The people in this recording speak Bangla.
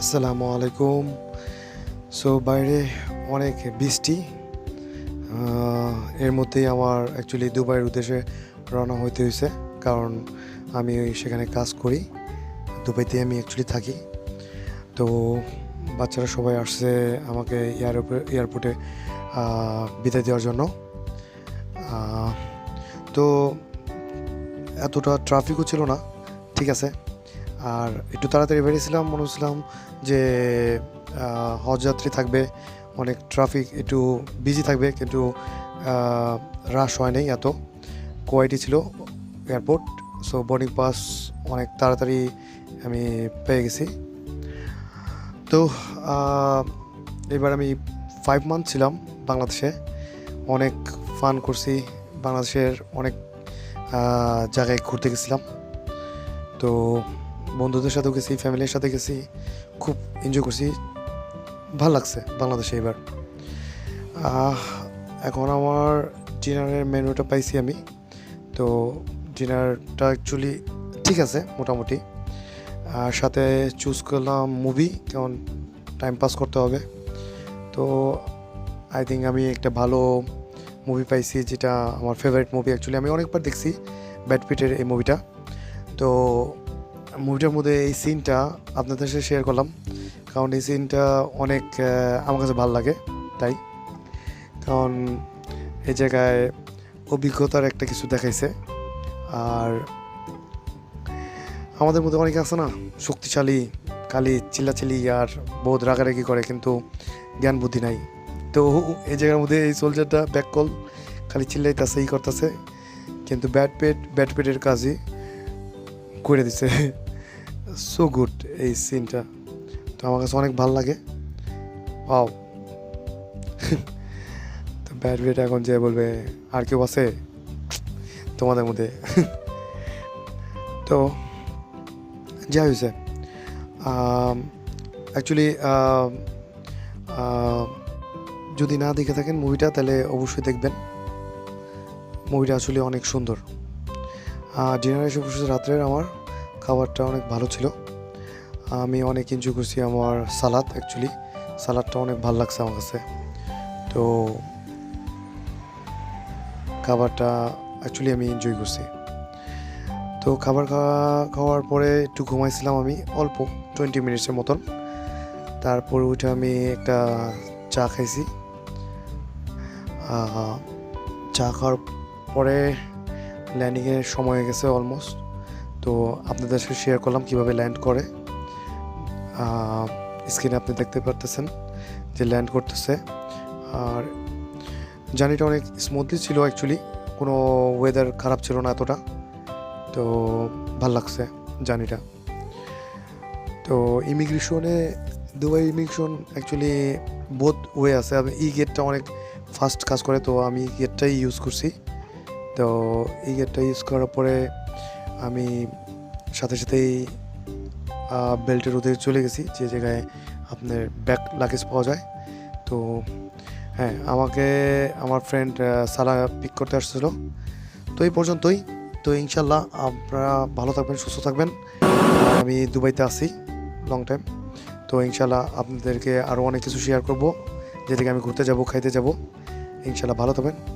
আসসালামু আলাইকুম। সো, বাইরে অনেক বৃষ্টি এর মধ্যেই আমার অ্যাকচুয়ালি দুবাইয়ের উদ্দেশ্যে রওনা হইতে হয়েছে কারণ আমি সেখানে কাজ করি দুবাইতে আমি অ্যাকচুয়ালি থাকি। তো, বাচ্চারা সবাই আসছে আমাকে এয়ারপোর্টে এয়ারপোর্টে বিদায় দেওয়ার জন্য। তো, এতটা ট্রাফিকও ছিল না, ঠিক আছে। আর একটু তাড়াতাড়ি বেরিয়েছিলাম মনে হচ্ছিলাম যে হজযাত্রী থাকবে, অনেক ট্রাফিক একটু বিজি থাকবে, কিন্তু রাশ হয় নাই এত। কোয়ালিটি ছিল এয়ারপোর্ট সো বোর্ডিং পাস অনেক তাড়াতাড়ি আমি পেয়ে গেছি। তো এবার আমি ফাইভ মান্থ ছিলাম বাংলাদেশে। অনেক ফান করছি, বাংলাদেশের অনেক জায়গায় ঘুরতে গেছিলাম। তো বন্ধুদের সাথেও গেছি ফ্যামিলির সাথে গেছি। খুব এনজয় করছি। ভালো লাগছে বাংলাদেশে এবার। এখন আমার ডিনারের মেনুটা পাইছি আমি। তো ডিনারটা অ্যাকচুয়ালি ঠিক আছে, মোটামুটি। আর সাথে চুজ করলাম মুভি কেমন টাইম পাস করতে হবে। তো আই থিঙ্ক আমি একটা ভালো মুভি পাইছি, যেটা আমার ফেভারিট মুভি অ্যাকচুয়ালি আমি অনেকবার দেখছি ব্যাটপিটের এই মুভিটা তো মুভিটার মধ্যে এই সিনটা আপনাদের সাথে শেয়ার করলাম। কারণ এই সিনটা অনেক আমার কাছে ভালো লাগে, তাই। কারণ এই জায়গায় অভিজ্ঞতার একটা কিছু দেখাইছে। আর আমাদের মধ্যে অনেকে আছে না, শক্তিশালী, খালি চিল্লাচিল্লি আর বহুত রাগারাগি করে, কিন্তু জ্ঞান বুদ্ধি নাই। তো এই জায়গার মধ্যে এই সোলজারটা ব্যাক কল খালি চিল্লাইতেছে, ই করতেছে, কিন্তু ব্যাট পেট ব্যাট পেটের কাজই করে দিছে। সো গুড এই সিনটা তো আমার কাছে অনেক ভালো লাগে। পাও তো ব্যাট পেট এখন যে বলবে, আর কেউ আছে? তোমাদের মধ্যে। তো, যা হয়েছে। অ্যাকচুয়ালি যদি না দেখে থাকেন মুভিটা তাহলে অবশ্যই দেখবেন। মুভিটা আসলে অনেক সুন্দর। ডিনার এসে বসেছে রাত্রের আমার। খাবারটা অনেক ভালো ছিল। আমি অনেক এনজয় করছি আমার সালাদ অ্যাকচুয়ালি সালাদটা অনেক ভালো লাগছে আমার কাছে। তো খাবারটা অ্যাকচুয়ালি আমি এনজয় করছি। তো খাবার খাওয়া খাওয়ার পরে একটু ঘুমাইছিলাম আমি, অল্প টোয়েন্টি মিনিটসের মতন। তারপর উঠে আমি একটা চা খাইছি। চা খাওয়ার পরে ল্যান্ডিংয়ের সময় হয়ে গেছে অলমোস্ট তো আপনাদের সাথে শেয়ার করলাম কীভাবে ল্যান্ড করে। স্ক্রিনে আপনি দেখতে পারতেছেন যে ল্যান্ড করতেছে। আর জার্নিটা অনেক স্মুথলি ছিল অ্যাকচুয়ালি কোনো ওয়েদার খারাপ ছিল না এতটা। তো ভালো লাগছে জার্নিটা তো ইমিগ্রেশনে Dubai immigration actually both way আছে। ই গেটটা অনেক ফাস্ট কাজ করে, তো আমি গেটটাই ইউজ করছি। তো এই গেটটা ইউজ করার পরে আমি সাথে সাথেই বেল্টের ওদের চলে গেছি, যে জায়গায় আপনার ব্যাক লাগেজ পাওয়া যায়। তো হ্যাঁ আমাকে, আমার ফ্রেন্ড সারা পিক করতে আসছিল। তো এই পর্যন্তই। তো ইনশাল্লাহ আপনারা ভালো থাকবেন, সুস্থ থাকবেন। আমি দুবাইতে আছি লং টাইম তো ইনশাল্লাহ আপনাদেরকে আরও অনেক কিছু শেয়ার করব। যেদিকে আমি ঘুরতে যাব, খাইতে যাব। ইনশাল্লাহ ভালো থাকবেন।